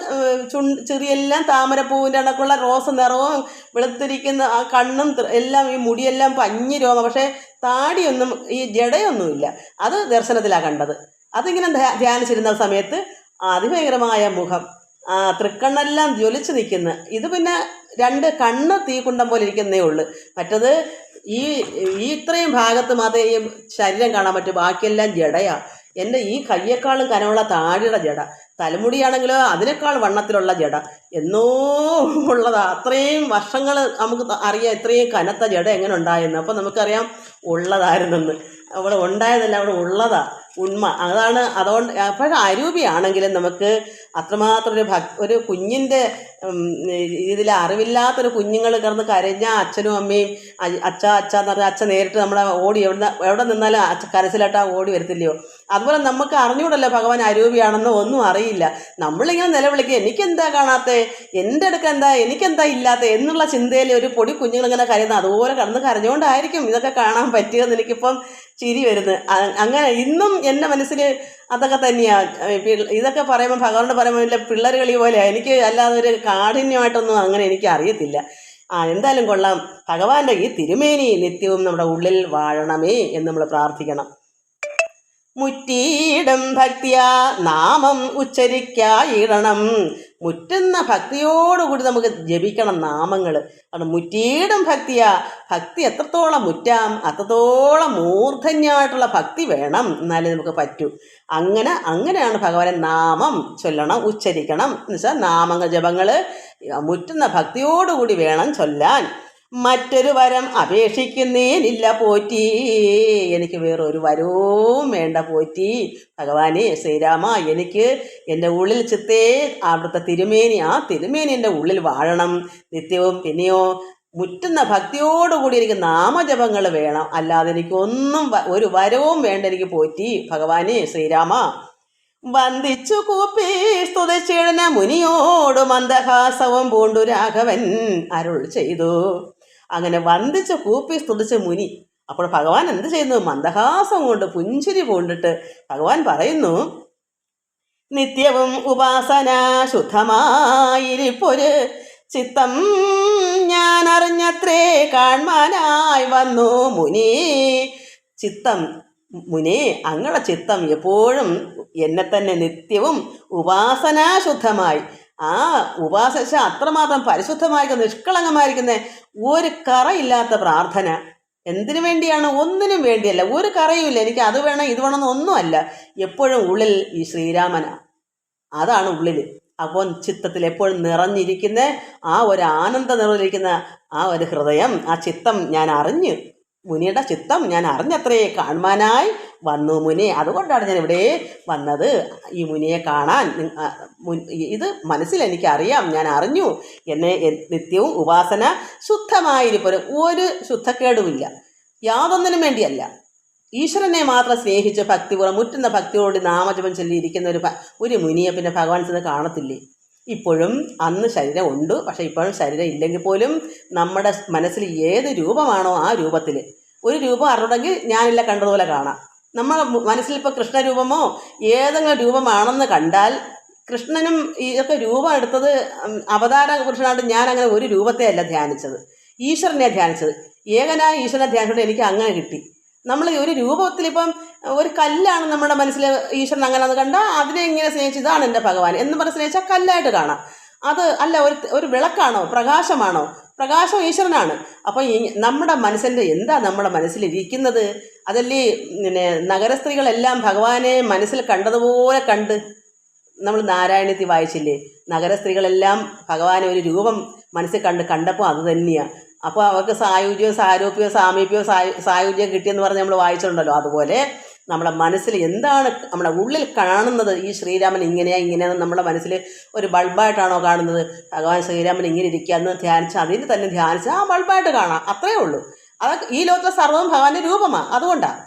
ചു ചെറിയെല്ലാം താമരപ്പൂവിന്റെ കണക്കുള്ള റോസ് നിറവും വെളുത്തിരിക്കുന്ന ആ കണ്ണും എല്ലാം ഈ മുടിയെല്ലാം പഞ്ഞി രോമ. പക്ഷേ താടിയൊന്നും ഈ ജടയൊന്നുമില്ല. അത് ദർശനത്തിലാണ് കണ്ടത്. അതിങ്ങനെ ധ്യാനിച്ചിരുന്ന സമയത്ത് അതിഭയങ്കരമായ മുഖം. ആ തൃക്കണ്ണെല്ലാം ജ്വലിച്ച് നിൽക്കുന്ന. ഇത് പിന്നെ രണ്ട് കണ്ണ് തീക്കുണ്ടം പോലെ ഇരിക്കുന്നേ ഉള്ളൂ. മറ്റത് ഈ ഈ ഇത്രയും ഭാഗത്ത് മാത്രമേ ഈ ശരീരം കാണാൻ പറ്റൂ. ബാക്കിയെല്ലാം ജടയാ. എന്റെ ഈ കയ്യേക്കാളും കനമുള്ള താടിയുടെ ജട. തലമുടിയാണെങ്കിലോ അതിനേക്കാൾ വണ്ണത്തിലുള്ള ജട. എന്നോ ഉള്ളതാ. അത്രയും വർഷങ്ങൾ നമുക്ക് അറിയാം ഇത്രയും കനത്ത ജട എങ്ങനെ ഉണ്ടായെന്ന്. അപ്പം നമുക്കറിയാം ഉള്ളതായിരുന്നെന്ന്. അവിടെ ഉണ്ടായതല്ല അവിടെ ഉള്ളതാ. ഉണ്മ. അതാണ് അതുകൊണ്ട് പക്ഷേ അരൂപിയാണെങ്കിലും നമുക്ക് അത്രമാത്രം ഒരു ഭക് ഒരു കുഞ്ഞിന്റെ ഇതിൽ അറിവില്ലാത്തൊരു കുഞ്ഞുങ്ങൾ കിടന്ന് കരഞ്ഞ അച്ഛനും അമ്മയും അച്ഛ അച്ഛ എന്ന് പറഞ്ഞാൽ അച്ഛൻ നേരിട്ട് നമ്മളെ ഓടി എവിടെ എവിടെ നിന്നാലും അച്ഛ കരച്ചിലട്ടാ ഓടി വരത്തില്ലയോ? അതുപോലെ നമുക്ക് അറിഞ്ഞുകൂടല്ലോ ഭഗവാൻ അരൂപിയാണെന്നോ ഒന്നും അറിയില്ല. നമ്മളിങ്ങനെ നിലവിളിക്കുക എനിക്കെന്താ കാണാത്തേ? എന്റെ അടുക്ക എന്താ? എനിക്കെന്താ ഇല്ലാത്ത? എന്നുള്ള ചിന്തയിൽ ഒരു പൊടി കുഞ്ഞുങ്ങളിങ്ങനെ കരയുന്നത് അതുപോലെ കടന്ന് കരഞ്ഞുകൊണ്ടായിരിക്കും ഇതൊക്കെ കാണാൻ പറ്റിയതെന്ന് എനിക്കിപ്പം ചിരി വരുന്നത്. അങ്ങനെ ഇന്നും എന്റെ മനസ്സിൽ അതൊക്കെ തന്നെയാണ് ഇതൊക്കെ പറയുമ്പോൾ ഭഗവാനോട് പറയുമ്പോൾ ഇല്ല പിള്ളേർ കളി പോലെയാണ് എനിക്ക് അല്ലാതെ ഒരു കാഠിന്യമായിട്ടൊന്നും അങ്ങനെ എനിക്ക് അറിയത്തില്ല ആ എന്തായാലും കൊള്ളാം. ഭഗവാന്റെ ഈ തിരുമേനി നിത്യവും നമ്മുടെ ഉള്ളിൽ വാഴണമേ എന്ന് നമ്മൾ പ്രാർത്ഥിക്കണം. മുറ്റീടം ഭക്തിയ നാമം ഉച്ചരിക്കായിടണം. മുറ്റുന്ന ഭക്തിയോടുകൂടി നമുക്ക് ജപിക്കണം നാമങ്ങൾ അത് മുറ്റീടും ഭക്തിയ ഭക്തി എത്രത്തോളം മുറ്റാം അത്രത്തോളം മൂർധന്യമായിട്ടുള്ള ഭക്തി വേണം എന്നാലേ നമുക്ക് പറ്റൂ. അങ്ങനെ അങ്ങനെയാണ് ഭഗവാനെ നാമം ചൊല്ലണം ഉച്ചരിക്കണം. എന്ന് വെച്ചാൽ നാമങ്ങൾ ജപങ്ങൾ മുറ്റുന്ന ഭക്തിയോടുകൂടി വേണം ചൊല്ലാൻ. മറ്റൊരു വരം അപേക്ഷിക്കുന്നേനില്ല പോറ്റി. എനിക്ക് വേറൊരു വരവും വേണ്ട പോറ്റി. ഭഗവാനെ ശ്രീരാമ എനിക്ക് എന്റെ ഉള്ളിൽ ചിത്തേ അവിടുത്തെ തിരുമേനി ആ തിരുമേനി എന്റെ ഉള്ളിൽ വാഴണം. നിത്യവും പിന്നെയോ മുറ്റുന്ന ഭക്തിയോടുകൂടി എനിക്ക് നാമജപങ്ങൾ വേണം. അല്ലാതെ എനിക്കൊന്നും ഒരു വരവും വേണ്ട എനിക്ക് പോറ്റി. ഭഗവാനെ ശ്രീരാമ വന്ദിച്ചു കൂപ്പി സ്തുതിച്ചിടന മുനിയോട് മന്ദഹാസവും പൂണ്ടു രാഘവൻ അരുൾ ചെയ്തു. അങ്ങനെ വന്ദിച്ച് കൂപ്പി സ്തുതിച്ച മുനി. അപ്പോൾ ഭഗവാൻ എന്ത് ചെയ്യുന്നു? മന്ദഹാസം കൊണ്ട് പുഞ്ചിരി പൂണ്ടിട്ട് ഭഗവാൻ പറയുന്നു നിത്യവും ഉപാസന ശുദ്ധമായിരിപ്പൊരു ചിത്തം ഞാൻ അറിഞ്ഞത്രേ കാൺമാനായി വന്നു മുനി. ചിത്തം മുനി അങ്ങടെ ചിത്തം എപ്പോഴും എന്നെ തന്നെ നിത്യവും ഉപാസനാശുദ്ധമായി ആ ഉപാസശ അത്രമാത്രം പരിശുദ്ധമായിരിക്കുന്ന നിഷ്കളങ്കമായിരിക്കുന്ന ഒരു കറയില്ലാത്ത പ്രാർത്ഥന എന്തിനു വേണ്ടിയാണ്? ഒന്നിനും വേണ്ടിയല്ല. ഒരു കറയുമില്ല. എനിക്ക് അത് വേണം ഇത് വേണമെന്ന് ഒന്നുമല്ല എപ്പോഴും ഉള്ളിൽ ഈ ശ്രീരാമന. അതാണ് ഉള്ളിൽ അപ്പോൾ ചിത്തത്തിൽ എപ്പോഴും നിറഞ്ഞിരിക്കുന്ന ആ ഒരു ആനന്ദ നിറഞ്ഞിരിക്കുന്ന ആ ഒരു ഹൃദയം ആ ചിത്തം ഞാൻ അറിഞ്ഞു മുനിയുടെ ചിത്തം ഞാൻ അറിഞ്ഞത്രേ കാണുവാനായി വന്നു മുനി. അതുകൊണ്ടാണ് ഞാൻ ഇവിടെ വന്നത്. ഈ മുനിയെ കാണാൻ ഇത് മനസ്സിൽ എനിക്കറിയാം. ഞാൻ അറിഞ്ഞു. എന്നെ നിത്യവും ഉപാസന ശുദ്ധമായിരിക്കും ഒരു ശുദ്ധക്കേടുമില്ല. യാതൊന്നിനും വേണ്ടിയല്ല. ഈശ്വരനെ മാത്രം സ്നേഹിച്ച് ഭക്തിപൂർവം മുറ്റുന്ന ഭക്തിയോട് നാമജപം ചൊല്ലിയിരിക്കുന്ന ഒരു ഒരു മുനിയെ പിന്നെ ഭഗവാൻ ചെന്ന് കാണത്തില്ലേ? ഇപ്പോഴും അന്ന് ശരീരം ഉണ്ട്. പക്ഷേ ഇപ്പോഴും ശരീരം ഇല്ലെങ്കിൽ പോലും നമ്മുടെ മനസ്സിൽ ഏത് രൂപമാണോ ആ രൂപത്തിൽ ഒരു രൂപം അറിഞ്ഞുണ്ടെങ്കിൽ ഞാനില്ല കണ്ടതുപോലെ കാണാം. നമ്മൾ മനസ്സിലിപ്പോൾ കൃഷ്ണരൂപമോ ഏതെങ്കിലും രൂപമാണെന്ന് കണ്ടാൽ കൃഷ്ണനും ഇതൊക്കെ രൂപം എടുത്തത് അവതാര പുരുഷനായിട്ട് ഞാൻ അങ്ങനെ ഒരു രൂപത്തെ അല്ല ധ്യാനിച്ചത്. ഈശ്വരനെ ധ്യാനിച്ചത്. ഏകനായ ഈശ്വരനെ ധ്യാനിച്ചിട്ട് എനിക്ക് അങ്ങനെ കിട്ടി. നമ്മൾ ഒരു രൂപത്തിൽ ഇപ്പം ഒരു കല്ലാണ് നമ്മുടെ മനസ്സിൽ ഈശ്വരൻ അങ്ങനെ അത് കണ്ടാൽ അതിനെ ഇങ്ങനെ സ്നേഹിച്ച് ഇതാണ് എന്റെ ഭഗവാൻ എന്ന് പറഞ്ഞ് സ്നേഹിച്ചാൽ കല്ലായിട്ട് കാണാം. അത് അല്ല ഒരു ഒരു വിളക്കാണോ? പ്രകാശമാണോ? പ്രകാശം ഈശ്വരനാണ്. അപ്പോൾ നമ്മുടെ മനസ്സിന്റെ എന്താ നമ്മുടെ മനസ്സിലിരിക്കുന്നത്? അതല്ലേ പിന്നെ നഗരസ്ത്രീകളെല്ലാം ഭഗവാനെ മനസ്സിൽ കണ്ടതുപോലെ കണ്ട് നമ്മൾ നാരായണത്തി വായിച്ചില്ലേ? നഗരസ്ത്രീകളെല്ലാം ഭഗവാനെ ഒരു രൂപം മനസ്സിൽ കണ്ട് കണ്ടപ്പോൾ അത് തന്നെയാണ് അപ്പോൾ അവർക്ക് സായുജ്യമോ സാരൂപ്യോ സാമീപ്യോ സായു സായുജ്യം കിട്ടിയെന്ന് പറഞ്ഞ് നമ്മൾ വായിച്ചിട്ടുണ്ടല്ലോ. അതുപോലെ നമ്മുടെ മനസ്സിൽ എന്താണ് നമ്മുടെ ഉള്ളിൽ കാണുന്നത്? ഈ ശ്രീരാമൻ ഇങ്ങനെയാ ഇങ്ങനെയാണ് നമ്മുടെ മനസ്സിൽ ഒരു ബൾബായിട്ടാണോ കാണുന്നത്? ഭഗവാൻ ശ്രീരാമൻ ഇങ്ങനെ ഇരിക്കുക എന്ന് ധ്യാനിച്ച് അതിന് തന്നെ ധ്യാനിച്ച് ആ ബൾബായിട്ട് കാണാം. അത്രയേ ഉള്ളൂ. അത് ഈ ലോകത്തിലെ സർവം ഭഗവാന്റെ രൂപമാണ് അതുകൊണ്ടാണ്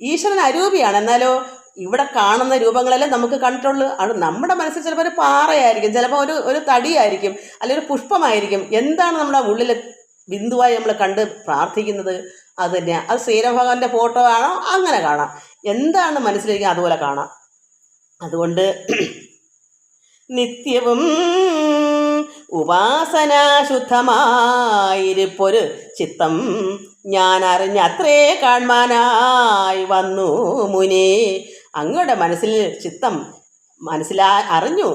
ഈശ്വരൻ അരൂപിയാണ്. എന്നാലോ ഇവിടെ കാണുന്ന രൂപങ്ങളെല്ലാം നമുക്ക് കണ്ടിട്ടുള്ളൂ. അത് നമ്മുടെ മനസ്സിൽ ചിലപ്പോൾ ഒരു പാറയായിരിക്കും ചിലപ്പോൾ ഒരു ഒരു തടിയായിരിക്കും അല്ലെങ്കിൽ ഒരു പുഷ്പമായിരിക്കും. എന്താണ് നമ്മുടെ ഉള്ളിൽ ബിന്ദുവായി നമ്മൾ കണ്ട് പ്രാർത്ഥിക്കുന്നത്? അത് തന്നെയാണ് അത് ശ്രീരഭഗവാന്റെ ഫോട്ടോ ആണോ? അങ്ങനെ കാണാം. എന്താണ് മനസ്സിലിരിക്കുക അതുപോലെ കാണാം. അതുകൊണ്ട് നിത്യവും ഉപാസനാശുദ്ധമായിരിപ്പൊരു ചിത്തം ഞാൻ അറിഞ്ഞ അത്രേ കാണാനായി വന്നു മുനി. അങ്ങയുടെ മനസ്സിൽ ചിത്തം മനസ്സിലാ അറിഞ്ഞു.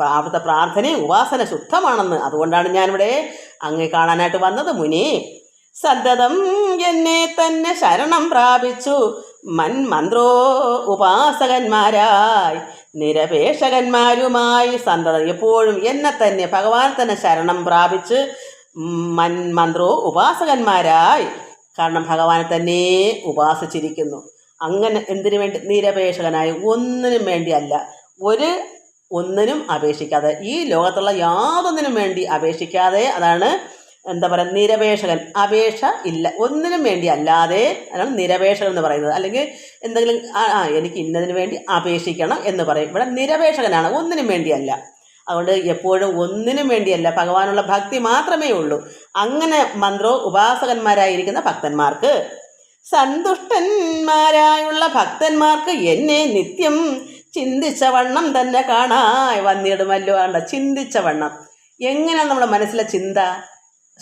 അവിടുത്തെ പ്രാർത്ഥനയും ഉപാസന ശുദ്ധമാണെന്ന്. അതുകൊണ്ടാണ് ഞാനിവിടെ അങ്ങേ കാണാനായിട്ട് വന്നത് മുനി. സന്തതം എന്നെ തന്നെ ശരണം പ്രാപിച്ചു. മൻ മന്ത്രോ ഉപാസകന്മാരായി നിരപേക്ഷകന്മാരുമായി സന്തതം എപ്പോഴും എന്നെ തന്നെ ഭഗവാൻ തന്നെ ശരണം പ്രാപിച്ച് മൻ മന്ത്രോ ഉപാസകന്മാരായി. കാരണം ഭഗവാനെ തന്നെ ഉപാസിച്ചിരിക്കുന്നു. അങ്ങനെ എന്തിനു വേണ്ടി? നിരപേക്ഷകനായി ഒന്നിനും വേണ്ടിയല്ല. ഒരു ഒന്നിനും അപേക്ഷിക്കാതെ. ഈ ലോകത്തുള്ള യാതൊന്നിനും വേണ്ടി അപേക്ഷിക്കാതെ അതാണ് എന്താ പറയുക നിരപേക്ഷകൻ. അപേക്ഷ ഇല്ല. ഒന്നിനും വേണ്ടി അല്ലാതെ അതാണ് നിരപേക്ഷകൻ എന്ന് പറയുന്നത്. അല്ലെങ്കിൽ എന്തെങ്കിലും ആ എനിക്ക് ഇന്നതിന് വേണ്ടി അപേക്ഷിക്കണം എന്ന് പറയും. ഇവിടെ നിരപേക്ഷകനാണ്. ഒന്നിനും വേണ്ടിയല്ല. അതുകൊണ്ട് എപ്പോഴും ഒന്നിനും വേണ്ടിയല്ല ഭഗവാനുള്ള ഭക്തി മാത്രമേ ഉള്ളൂ. അങ്ങനെ മന്ത്രോ ഉപാസകന്മാരായിരിക്കുന്ന ഭക്തന്മാർക്ക് സന്തുഷ്ടന്മാരായുള്ള ഭക്തന്മാർക്ക് എന്നെ നിത്യം ചിന്തിച്ച വണ്ണം തന്നെ കാണായി വന്നിടുമല്ലോ ആണ്ട ചിന്തിച്ച വണ്ണം. എങ്ങനെയാണ് നമ്മുടെ മനസ്സിലെ ചിന്ത?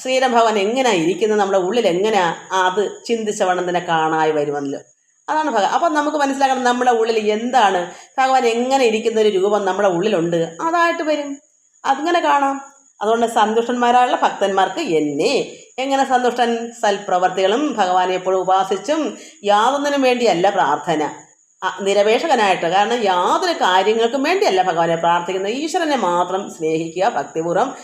ശ്രീരംഭവൻ എങ്ങനെയാണ് ഇരിക്കുന്നത്? നമ്മുടെ ഉള്ളിൽ എങ്ങനെയാണ് അത് ചിന്തിച്ച വണ്ണം തന്നെ കാണായി വരുമല്ലോ. അതാണ് ഭഗവാൻ. അപ്പം നമുക്ക് മനസ്സിലാക്കണം നമ്മുടെ ഉള്ളിൽ എന്താണ്? ഭഗവാൻ എങ്ങനെ ഇരിക്കുന്ന ഒരു രൂപം നമ്മുടെ ഉള്ളിലുണ്ട്? അതായിട്ട് വരും. അതിങ്ങനെ കാണാം. അതുകൊണ്ട് സന്തുഷ്ടന്മാരായുള്ള ഭക്തന്മാർക്ക് എന്നെ എങ്ങനെ സന്തുഷ്ടൻ സൽപ്രവർത്തികളും ഭഗവാനെ എപ്പോഴും ഉപാസിച്ചും യാതൊന്നിനും വേണ്ടിയല്ല പ്രാർത്ഥന. നിരപേക്ഷകനായിട്ട് കാരണം യാതൊരു കാര്യങ്ങൾക്കും വേണ്ടിയല്ല ഭഗവാനെ പ്രാർത്ഥിക്കുന്നത്. ഈശ്വരനെ മാത്രം സ്നേഹിക്കുക ഭക്തിപൂർവം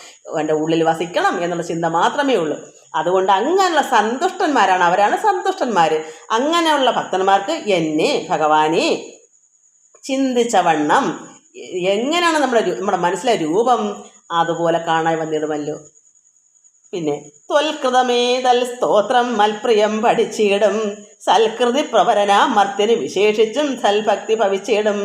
എന്റെ ഉള്ളിൽ വസിക്കണം എന്നുള്ള ചിന്ത മാത്രമേ ഉള്ളൂ. അതുകൊണ്ട് അങ്ങനെയുള്ള സന്തുഷ്ടന്മാരാണ്. അവരാണ് സന്തുഷ്ടന്മാർ അങ്ങനെയുള്ള ഭക്തന്മാർക്ക് എന്നെ ഭഗവാനെ ചിന്തിച്ച വണ്ണം എങ്ങനെയാണ് നമ്മുടെ നമ്മുടെ മനസ്സിലെ രൂപം അതുപോലെ കാണാൻ വന്നിടുമല്ലോ പിന്നെ ത്വൽകൃതമേ തൽ സ്തോത്രം മൽപ്രിയം പഠിച്ചിടും. സൽകൃതി പ്രവരനാമർത്തിന് വിശേഷിച്ചും സൽഭക്തി ഭവിച്ചിടും.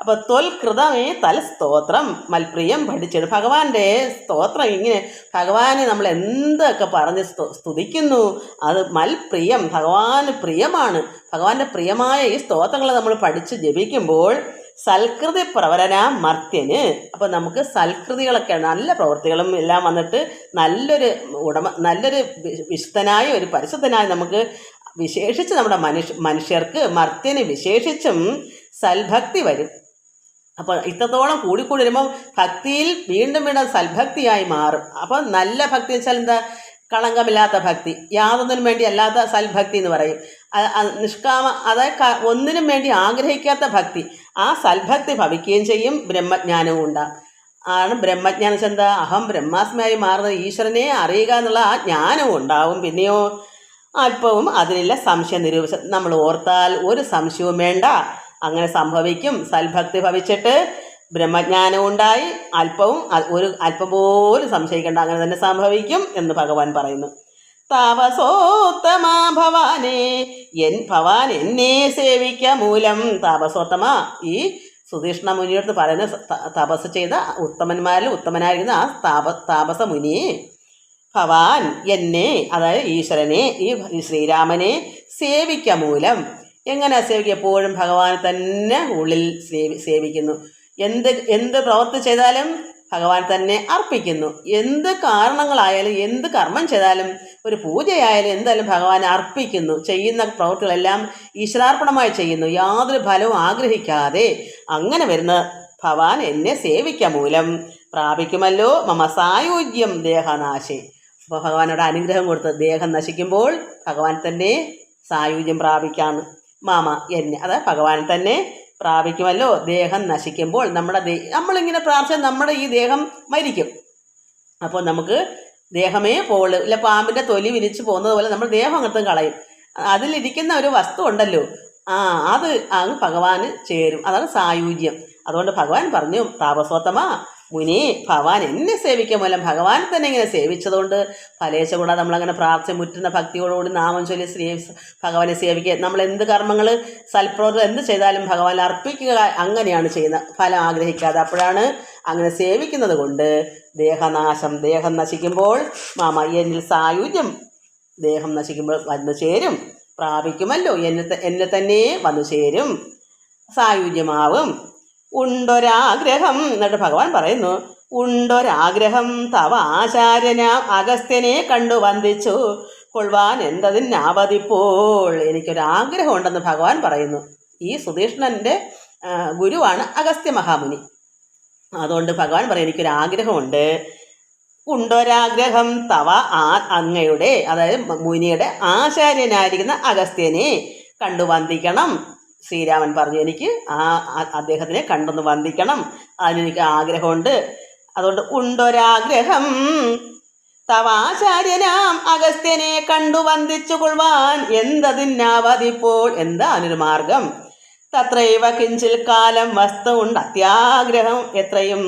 അപ്പോൾ തൊൽകൃതമേ തൽ സ്തോത്രം. മൽപ്രിയം പഠിച്ചത് ഭഗവാന്റെ സ്തോത്രം ഇങ്ങനെ ഭഗവാനെ നമ്മൾ എന്തൊക്കെ പറഞ്ഞ് സ്തു- സ്തുതിക്കുന്നു അത് മൽപ്രിയം ഭഗവാന് പ്രിയമാണ്. ഭഗവാന്റെ പ്രിയമായ ഈ സ്തോത്രങ്ങൾ നമ്മൾ പഠിച്ച് ജപിക്കുമ്പോൾ സൽകൃതി പ്രവരന മർത്യന്. അപ്പോൾ നമുക്ക് സൽകൃതികളൊക്കെ നല്ല പ്രവൃത്തികളും എല്ലാം വന്നിട്ട് നല്ലൊരു ഉടമ നല്ലൊരു വിശുദ്ധനായ ഒരു പരിശുദ്ധനായ നമുക്ക് വിശേഷിച്ച് നമ്മുടെ മനുഷ്യ മനുഷ്യർക്ക് മർത്യന് വിശേഷിച്ചും സൽഭക്തി വരും. അപ്പോൾ ഇത്രത്തോളം കൂടിക്കൂടി വരുമ്പോൾ ഭക്തിയിൽ വീണ്ടും വീണ്ടും സൽഭക്തിയായി മാറും. അപ്പോൾ നല്ല ഭക്തി വെച്ചാൽ എന്താ? കളങ്കമില്ലാത്ത ഭക്തി. യാതൊന്നിനും വേണ്ടി അല്ലാത്ത സൽഭക്തി എന്ന് പറയും. നിഷ്കാമ അതായത് ഒന്നിനും വേണ്ടി ആഗ്രഹിക്കാത്ത ഭക്തി. ആ സൽഭക്തി ഭവിക്കുകയും ചെയ്യും. ബ്രഹ്മജ്ഞാനവും ഉണ്ടാകും ആണ് ബ്രഹ്മജ്ഞാനം വെച്ചാൽ എന്താ? അഹം ബ്രഹ്മാസ്മയായി മാറുന്ന ഈശ്വരനെ അറിയുക എന്നുള്ള ആ ജ്ഞാനവും ഉണ്ടാവും. പിന്നെയോ അല്പവും അതിലുള്ള സംശയം നിരൂപിച്ച നമ്മൾ ഓർത്താൽ ഒരു സംശയവും വേണ്ട. അങ്ങനെ സംഭവിക്കും. സൽഭക്തി ഭവിച്ചിട്ട് ബ്രഹ്മജ്ഞാനം ഉണ്ടായി. അല്പവും ഒരു അല്പം പോലും സംശയിക്കേണ്ട അങ്ങനെ തന്നെ സംഭവിക്കും എന്ന് ഭഗവാൻ പറയുന്നു. താപസോത്തമാ ഭവാനെ എൻ ഭവാൻ എന്നെ സേവിക്ക മൂലം. താപസോത്തമ ഈ സുധീഷ്ണ മുനിയോട് പറയുന്ന തപസ് ചെയ്ത ഉത്തമന്മാരിൽ ഉത്തമനായിരിക്കുന്ന ആ താപ താപസ മുനി ഭവാൻ എന്നെ അതായത് ഈശ്വരനെ ഈ ഈ ശ്രീരാമനെ സേവിക്ക മൂലം. എങ്ങനെ സേവിക്കുക എപ്പോഴും ഭഗവാനെ തന്നെ ഉള്ളിൽ സേവി സേവിക്കുന്നു. എന്ത് എന്ത് പ്രവൃത്തി ചെയ്താലും ഭഗവാൻ തന്നെ അർപ്പിക്കുന്നു. എന്ത് കാരണങ്ങളായാലും എന്ത് കർമ്മം ചെയ്താലും ഒരു പൂജയായാലും എന്തായാലും ഭഗവാനെ അർപ്പിക്കുന്നു. ചെയ്യുന്ന പ്രവൃത്തികളെല്ലാം ഈശ്വരാർപ്പണമായി ചെയ്യുന്നു. യാതൊരു ഫലവും ആഗ്രഹിക്കാതെ അങ്ങനെ വരുന്ന ഭവാൻ എന്നെ സേവിക്ക മൂലം പ്രാപിക്കുമല്ലോ. മമ സായോജ്യം ദേഹനാശേ. അപ്പോൾ ഭഗവാനോട് അനുഗ്രഹം കൊടുത്ത് ദേഹം നശിക്കുമ്പോൾ ഭഗവാൻ തന്നെ സായുജ്യം പ്രാപിക്കാന്ന് മാമ എന്നെ അതായത് ഭഗവാൻ തന്നെ പ്രാപിക്കുമല്ലോ ദേഹം നശിക്കുമ്പോൾ നമ്മുടെ ദേ നമ്മളിങ്ങനെ പ്രാർത്ഥിച്ചാൽ നമ്മുടെ ഈ ദേഹം മരിക്കും. അപ്പോൾ നമുക്ക് ദേഹമേ പോൾ ഇല്ല പാമ്പിന്റെ തൊലി വിരിച്ച് പോകുന്നത് പോലെ നമ്മൾ ദേഹം അങ്ങനത്തും കളയും. അതിലിരിക്കുന്ന ഒരു വസ്തു ഉണ്ടല്ലോ ആ അത് അങ്ങ് ഭഗവാന് ചേരും. അതാണ് സായുജ്യം. അതുകൊണ്ട് ഭഗവാൻ പറഞ്ഞു താപസോത്തമ മുനി ഭഗവാൻ എന്നെ സേവിക്കുക മൂലം ഭഗവാൻ തന്നെ ഇങ്ങനെ സേവിച്ചതുകൊണ്ട് ഫലേശ കൂടാതെ നമ്മളങ്ങനെ പ്രാർത്ഥന മുറ്റുന്ന ഭക്തിയോടുകൂടി നാമം ചൊല്ലി ശ്രീ ഭഗവാനെ സേവിക്കുക. നമ്മൾ എന്ത് കർമ്മങ്ങൾ സൽപ്രവർത്തനം എന്ത് ചെയ്താലും ഭഗവാൻ അർപ്പിക്കുക അങ്ങനെയാണ് ചെയ്യുന്നത്. ഫലം ആഗ്രഹിക്കാതെ അപ്പോഴാണ് അങ്ങനെ സേവിക്കുന്നത് കൊണ്ട് ദേഹനാശം ദേഹം നശിക്കുമ്പോൾ മാമ എന്നിൽ സായുജ്യം. ദേഹം നശിക്കുമ്പോൾ വന്നു ചേരും. പ്രാപിക്കുമല്ലോ. എന്നെ എന്നെ തന്നെ വന്നു ചേരും. സായുജ്യമാവും. ഉണ്ടൊരാഗ്രഹം എന്നിട്ട് ഭഗവാൻ പറയുന്നു ഉണ്ടൊരാഗ്രഹം തവ ആചാര്യനാം അഗസ്ത്യനെ കണ്ടു വന്ദിച്ചു. കൊള്ളുവാൻ എന്തതിനാവതിപ്പോൾ എനിക്കൊരാഗ്രഹം ഉണ്ടെന്ന് ഭഗവാൻ പറയുന്നു. ഈ സുധീഷ്ണന്റെ ഗുരുവാണ് അഗസ്ത്യ മഹാമുനി. അതുകൊണ്ട് ഭഗവാൻ പറയും എനിക്കൊരാഗ്രഹമുണ്ട്. ഉണ്ടൊരാഗ്രഹം തവ ആ അങ്ങയുടെ അതായത് മുനിയുടെ ആചാര്യനായിരിക്കുന്ന അഗസ്ത്യനെ കണ്ടു വന്ദിക്കണം. ശ്രീരാമൻ പറഞ്ഞു എനിക്ക് ആ അദ്ദേഹത്തിനെ കണ്ടൊന്ന് വന്ദിക്കണം. അതിനെനിക്ക് ആഗ്രഹമുണ്ട്. അതുകൊണ്ട് ഉണ്ടൊരാഗ്രഹം. തവാചാര്യനാം അഗസ്ത്യനെ കണ്ടു വന്ദിച്ചു കൊള്ളുവാൻ എന്തതിനാവതിപ്പോൾ എന്താ അതിനൊരു മാർഗം? തത്രൈവ കിഞ്ചിൽ കാലം വസ്തു ഉണ്ട് അത്യാഗ്രഹം എത്രയും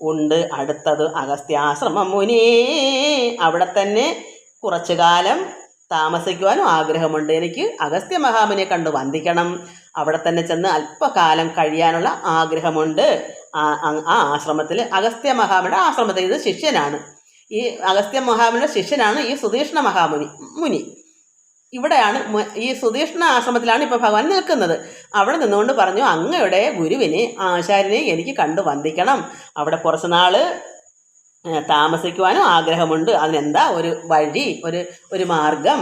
ഉണ്ട്. അടുത്തത് അഗസ്ത്യാശ്രമം മുനി. അവിടെ തന്നെ കുറച്ചു കാലം താമസിക്കുവാനും ആഗ്രഹമുണ്ട്. എനിക്ക് അഗസ്ത്യ മഹാമുനിയെ കണ്ട് വന്ദിക്കണം. അവിടെ തന്നെ ചെന്ന് അല്പകാലം കഴിയാനുള്ള ആഗ്രഹമുണ്ട്. ആ ആശ്രമത്തിൽ അഗസ്ത്യ മഹാമുനിയുടെ ആശ്രമത്തിൽ ഇത് ശിഷ്യനാണ്. ഈ അഗസ്ത്യ മഹാമുനിയുടെ ശിഷ്യനാണ് ഈ സുധീഷ്ണ മഹാമുനി മുനി. ഇവിടെയാണ് ഈ സുധീഷ്ണ ആശ്രമത്തിലാണ് ഇപ്പോൾ ഭഗവാൻ നിൽക്കുന്നത്. അവിടെ നിന്നുകൊണ്ട് പറഞ്ഞു അങ്ങയുടെ ഗുരുവിനെ ആശാരിനെ എനിക്ക് കണ്ടു വന്ദിക്കണം. അവിടെ കുറച്ച് നാൾ താമസിക്കുവാനും ആഗ്രഹമുണ്ട്. അതിനെന്താ? ഒരു വഴി ഒരു ഒരു മാർഗം.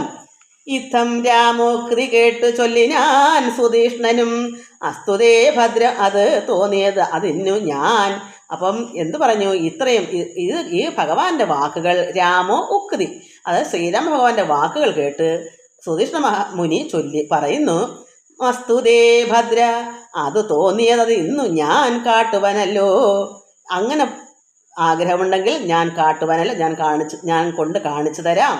ഇത്തം രാമോക്തി കേട്ട് ചൊല്ലിനാൻ സുധീഷ്ണനും അസ്തുതേ ഭദ്ര അത് തോന്നിയത് അതിന്നു ഞാൻ. അപ്പം എന്തു പറഞ്ഞു? ഇത്രയും ഇത് ഈ ഭഗവാന്റെ വാക്കുകൾ രാമോ ഉക്തി. അത് ശ്രീരാമ ഭഗവാന്റെ വാക്കുകൾ കേട്ട് സുധീഷ്ണ മുനി ചൊല്ലി പറയുന്നു അസ്തുതേ ഭദ്ര അത് തോന്നിയത് ഇന്നു ഞാൻ കാട്ടുവനല്ലോ. അങ്ങനെ ആഗ്രഹമുണ്ടെങ്കിൽ ഞാൻ കാട്ടുവാനല്ല ഞാൻ കാണിച്ച് ഞാൻ കൊണ്ട് കാണിച്ചു തരാം.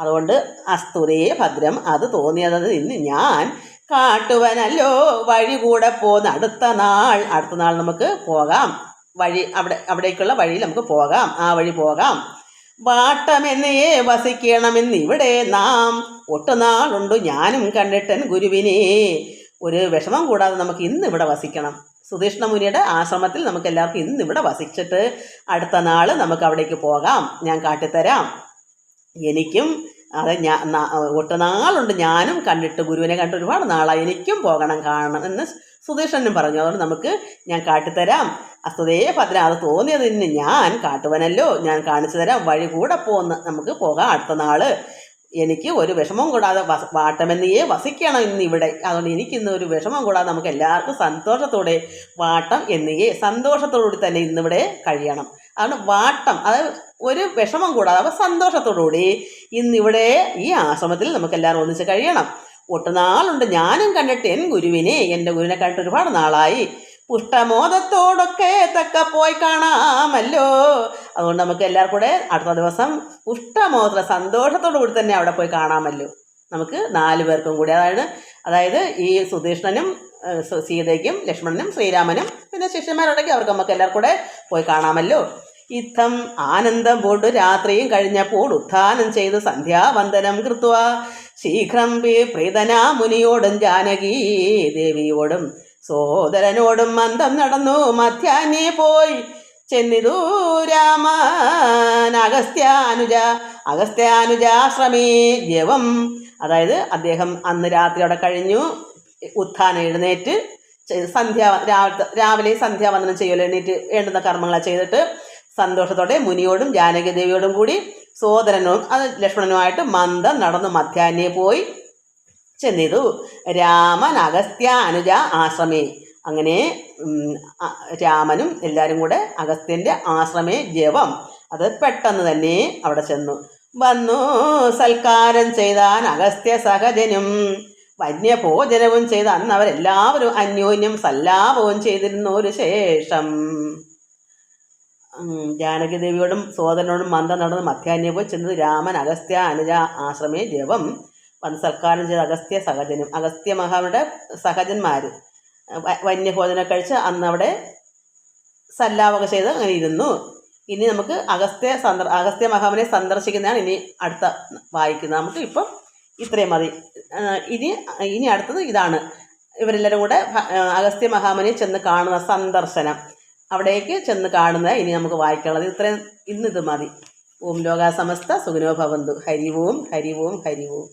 അതുകൊണ്ട് അസ്തുതേ ഭദ്രം അത് തോന്നിയത് ഇന്ന് ഞാൻ കാട്ടുവനല്ലോ. വഴി കൂടെ പോന്ന് അടുത്ത നാൾ അടുത്ത നാൾ നമുക്ക് പോകാം. വഴി അവിടെ അവിടേക്കുള്ള വഴിയിൽ നമുക്ക് പോകാം. ആ വഴി പോകാം. വാട്ടമെന്നേ വസിക്കണമെന്ന് ഇവിടെ നാം ഒട്ടുനാളുണ്ട് ഞാനും കണ്ടിട്ടൻ ഗുരുവിനെ. ഒരു വിഷമം കൂടാതെ നമുക്ക് ഇന്ന് ഇവിടെ വസിക്കണം. സുധീഷ്ണ മുനിയുടെ ആശ്രമത്തിൽ നമുക്ക് എല്ലാവർക്കും ഇന്ന് ഇവിടെ വസിച്ചിട്ട് അടുത്ത നാൾ നമുക്ക് അവിടേക്ക് പോകാം. ഞാൻ കാട്ടിത്തരാം. എനിക്കും അത് ഞാൻ ഒട്ടനാളുണ്ട്. ഞാനും കണ്ടിട്ട് ഗുരുവിനെ കണ്ട് ഒരുപാട് നാളായി. എനിക്കും പോകണം കാണണം എന്ന് സുധീഷനും പറഞ്ഞു. അതുകൊണ്ട് നമുക്ക് ഞാൻ കാട്ടിത്തരാം. അസ്തുതേ ഭദ്ര അത് തോന്നിയത് ഇന്ന് ഞാൻ കാട്ടുവനല്ലോ. ഞാൻ കാണിച്ചു തരാം വഴി കൂടെ പോന്ന് നമുക്ക് പോകാം അടുത്ത നാൾ. എനിക്ക് ഒരു വിഷമം കൂടാതെ വസ വാട്ടമെന്നേ വസിക്കണം ഇന്നിവിടെ. അതുകൊണ്ട് എനിക്കിന്ന് ഒരു വിഷമം കൂടാതെ നമുക്ക് എല്ലാവർക്കും സന്തോഷത്തോടെ വാട്ടം എന്നിയെ സന്തോഷത്തോടുകൂടി തന്നെ ഇന്നിവിടെ കഴിയണം. അതുകൊണ്ട് വാട്ടം അത് ഒരു വിഷമം കൂടാതെ അപ്പോൾ സന്തോഷത്തോടുകൂടി ഇന്നിവിടെ ഈ ആശ്രമത്തിൽ നമുക്ക് എല്ലാവരും ഒന്നിച്ച് കഴിയണം. ഒട്ടുനാളുണ്ട് ഞാനും കണ്ടിട്ട് എൻ ഗുരുവിനെ എന്റെ ഗുരുവിനെ കണ്ടിട്ട് ഒരുപാട് നാളായി. പുഷ്ടമോദത്തോടൊക്കെ തക്ക പോയി കാണാമല്ലോ. അതുകൊണ്ട് നമുക്ക് എല്ലാവർക്കും കൂടെ അടുത്ത ദിവസം പുഷ്ടമോദ സന്തോഷത്തോടു കൂടി തന്നെ അവിടെ പോയി കാണാമല്ലോ. നമുക്ക് നാല് പേർക്കും കൂടി. അതായത് അതായത് ഈ സുധീഷ്ണനും സീതയ്ക്കും ലക്ഷ്മണനും ശ്രീരാമനും പിന്നെ ശിഷ്യന്മാരുണ്ടെങ്കിൽ അവർക്ക് നമുക്ക് എല്ലാവർക്കും കൂടെ പോയി കാണാമല്ലോ. ഇത്തം ആനന്ദം പോണ്ട് രാത്രിയും കഴിഞ്ഞപ്പോൾ ഉത്ഥാനം ചെയ്ത് സന്ധ്യാവന്ദനം കൃത്വ. ശീഘ്രം പ്രീതനാ മുനിയോടും ജാനകീ ദേവിയോടും സോദരനോടും മന്ദം നടന്നു. മധ്യാഹ്നേ പോയി. ചെന്നിതു രാമൻ. അഗസ്ത്യാനുജ അഗസ്ത്യാനുജാശ്രമേ ദേവം. അതായത് അദ്ദേഹം അന്ന് രാത്രി അവിടെ കഴിഞ്ഞു. ഉത്ഥാനം എഴുന്നേറ്റ് സന്ധ്യ രാവിലെ സന്ധ്യാവന്ദനം ചെയ്യുമല്ലോ എണീറ്റ് വേണ്ടുന്ന കർമ്മങ്ങളെ ചെയ്തിട്ട് സന്തോഷത്തോടെ മുനിയോടും ജാനകി ദേവിയോടും കൂടി സോദരനും അത് ലക്ഷ്മണനുമായിട്ട് മന്ദം നടന്ന് മധ്യാഹ്നേ പോയി. ചെന്നിതു. രാമൻ അഗസ്ത്യ അനുജ ആശ്രമേ. അങ്ങനെ രാമനും എല്ലാവരും കൂടെ അഗസ്ത്യന്റെ ആശ്രമേ ജവം അത് പെട്ടെന്ന് തന്നെ അവിടെ ചെന്നു. വന്നു സൽക്കാരം ചെയ്താൻ അഗസ്ത്യ സഹജനും. വന്യഭോജനവും ചെയ്ത് അന്ന് അവരെല്ലാവരും അന്യോന്യം സല്ലാപവും ചെയ്തിരുന്ന ഒരു ശേഷം ഉം, ജാനകി ദേവിയോടും സോദരനോടും മന്ദം നടന്ന് മധ്യാന്യപോയി പോയി ചെന്നത് രാമൻ അഗസ്ത്യ അനുജ ആശ്രമേ ജവം വന്ന് സൽക്കാരം ചെയ്ത അഗസ്ത്യ സഹജനും അഗസ്ത്യ മഹാവിടെ സഹജന്മാർ വന്യഭോജനം കഴിച്ച് അന്നവിടെ സല്ലാവക ചെയ്ത് അങ്ങനെ ഇരുന്നു. ഇനി നമുക്ക് അഗസ്ത്യ സന്ദർ അഗസ്ത്യ മഹാമനെ സന്ദർശിക്കുന്നതാണ് ഇനി അടുത്ത വായിക്കുന്നത്. നമുക്ക് ഇപ്പം ഇത്രയും മതി. ഇനി ഇനി അടുത്തത് ഇതാണ്. ഇവരെല്ലാവരും കൂടെ അഗസ്ത്യ മഹാമനെ ചെന്ന് കാണുന്ന സന്ദർശനം. അവിടേക്ക് ചെന്ന് കാണുന്ന ഇനി നമുക്ക് വായിക്കാനുള്ളത്. ഇത്രയും ഇന്നിത് മതി. ഓം ലോകാസമസ്ത സുഗനോഭവന്തു ഭവന്തു. ഹരി ഓം.